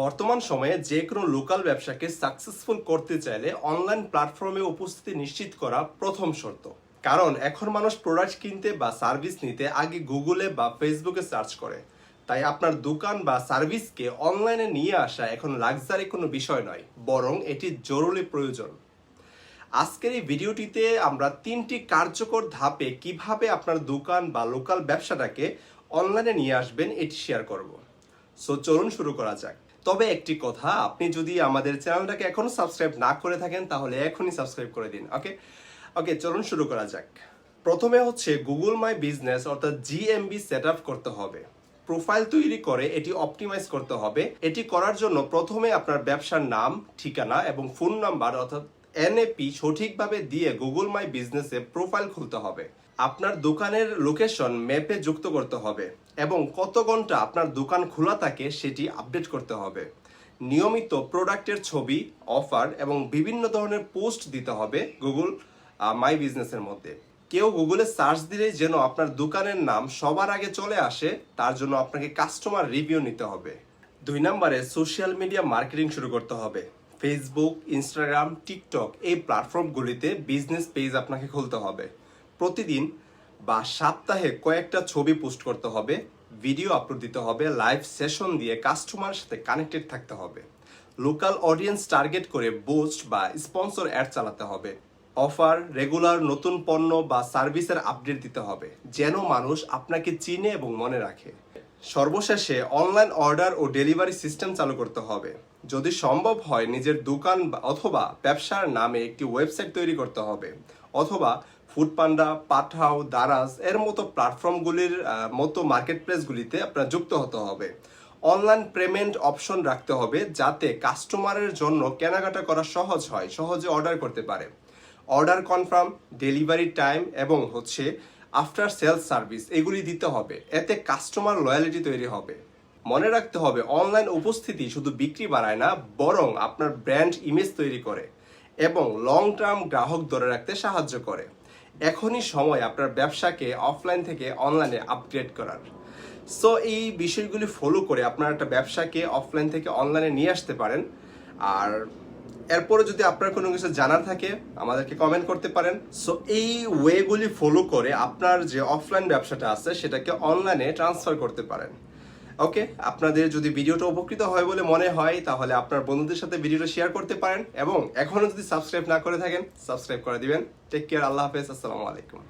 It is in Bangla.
বর্তমান সময়ে যে কোনো লোকাল ব্যবসাকে সাকসেসফুল করতে চাইলে অনলাইন প্ল্যাটফর্মে উপস্থিতি নিশ্চিত করা প্রথম শর্ত। কারণ এখন মানুষ প্রোডাক্ট কিনতে বা সার্ভিস নিতে আগে গুগলে বা ফেসবুকে সার্চ করে। তাই আপনার দোকান বা সার্ভিসকে অনলাইনে নিয়ে আসা এখন লাক্সারি কোনো বিষয় নয়, বরং এটি জরুরি প্রয়োজন। আজকের এই ভিডিওটিতে আমরা তিনটি কার্যকর ধাপে কীভাবে আপনার দোকান বা লোকাল ব্যবসাটাকে অনলাইনে নিয়ে আসবেন এটি শেয়ার করব। সো চলুন শুরু করা যাক। তবে একটি কথা, আপনি যদি আমাদের চ্যানেলটাকে এখনও সাবস্ক্রাইব না করে থাকেন, তাহলে এখনই সাবস্ক্রাইব করে দিন, ওকে? ওকে, চলুন শুরু করা যাক। প্রথমে হচ্ছে গুগল মাই বিজনেস অর্থাৎ জিএমবি সেট করতে হবে। প্রোফাইল তৈরি করে এটি অপটিমাইজ করতে হবে। এটি করার জন্য প্রথমে আপনার ব্যবসার নাম, ঠিকানা এবং ফোন নাম্বার অর্থাৎ এনএপি সঠিকভাবে দিয়ে গুগল মাই বিজনেসে প্রোফাইল খুলতে হবে। আপনার দোকানের লোকেশন ম্যাপে যুক্ত করতে হবে এবং কত ঘণ্টা আপনার দোকান খোলা থাকে সেটি আপডেট করতে হবে। নিয়মিত প্রোডাক্টের ছবি অফার এবং বিভিন্ন ধরনের পোস্ট দিতে হবে গুগল মাই বিজনেসের মধ্যে। কেউ গুগলে সার্চ দিলেই যেন আপনার দোকানের নাম সবার আগে চলে আসে, তার জন্য আপনাকে কাস্টমার রিভিউ নিতে হবে। দুই নম্বরে সোশ্যাল মিডিয়া মার্কেটিং শুরু করতে হবে। ফেসবুক ইনস্টাগ্রাম টিকটক এই প্ল্যাটফর্মগুলিতে বিজনেস পেজ আপনাকে খুলতে হবে। প্রতিদিন বা সপ্তাহে কয়েকটা ছবি পোস্ট করতে হবে, ভিডিও আপলোড দিতে হবে, লাইভ সেশন দিয়ে কাস্টমারের সাথে কানেক্টেড থাকতে হবে। লোকাল অডিয়েন্স টার্গেট করে বোস্ট বা স্পন্সর অ্যাড চালাতে হবে। অফার, রেগুলার নতুন পণ্য বা সার্ভিসের আপডেট দিতে হবে, যেন মানুষ আপনাকে চিনে এবং মনে রাখে। সর্বশেষে অনলাইন অর্ডার ও ডেলিভারি সিস্টেম চালু করতে হবে। যদি সম্ভব হয়, নিজের দোকান অথবা ব্যবসার নামে একটি ওয়েবসাইট তৈরি করতে হবে, অথবা ফুডপান্ডা পাঠাও দারাজ এর মতো প্ল্যাটফর্মগুলির মতো মার্কেট প্লেসগুলিতে আপনার যুক্ত হতে হবে। অনলাইন পেমেন্ট অপশন রাখতে হবে যাতে কাস্টমারের জন্য কেনাকাটা করা সহজ হয়, সহজে অর্ডার করতে পারে। অর্ডার কনফার্ম ডেলিভারি টাইম এবং হচ্ছে আফটার সেলস সার্ভিস এগুলি দিতে হবে। এতে কাস্টমার লয়ালিটি তৈরি হবে। মনে রাখতে হবে অনলাইন উপস্থিতি শুধু বিক্রি বাড়ায় না, বরং আপনার ব্র্যান্ড ইমেজ তৈরি করে। এবং লং টার্ম গ্রাহক ধরে রাখতে সাহায্য করে। এখনই সময় আপনার ব্যবসাকে অফলাইন থেকে অনলাইনে আপগ্রেড করার। সো এই বিষয়গুলি ফলো করে আপনার একটা ব্যবসাকে অফলাইন থেকে অনলাইনে নিয়ে আসতে পারেন। আর এরপরে যদি আপনার কোনো কিছু জানার থাকে, আমাদেরকে কমেন্ট করতে পারেন। সো এই ওয়েগুলি ফলো করে আপনার যে অফলাইন ব্যবসাটা আছে, সেটাকে অনলাইনে ট্রান্সফার করতে পারেন। ওকে, আপনাদের যদি ভিডিওটা উপকৃত হয় বলে মনে হয়, তাহলে আপনার বন্ধুদের সাথে ভিডিওটা শেয়ার করতে পারেন এবং এখনও যদি সাবস্ক্রাইব না করে থাকেন সাবস্ক্রাইব করে দিবেন। টেক কেয়ার আল্লাহ হাফেজ, আসসালামু আলাইকুম।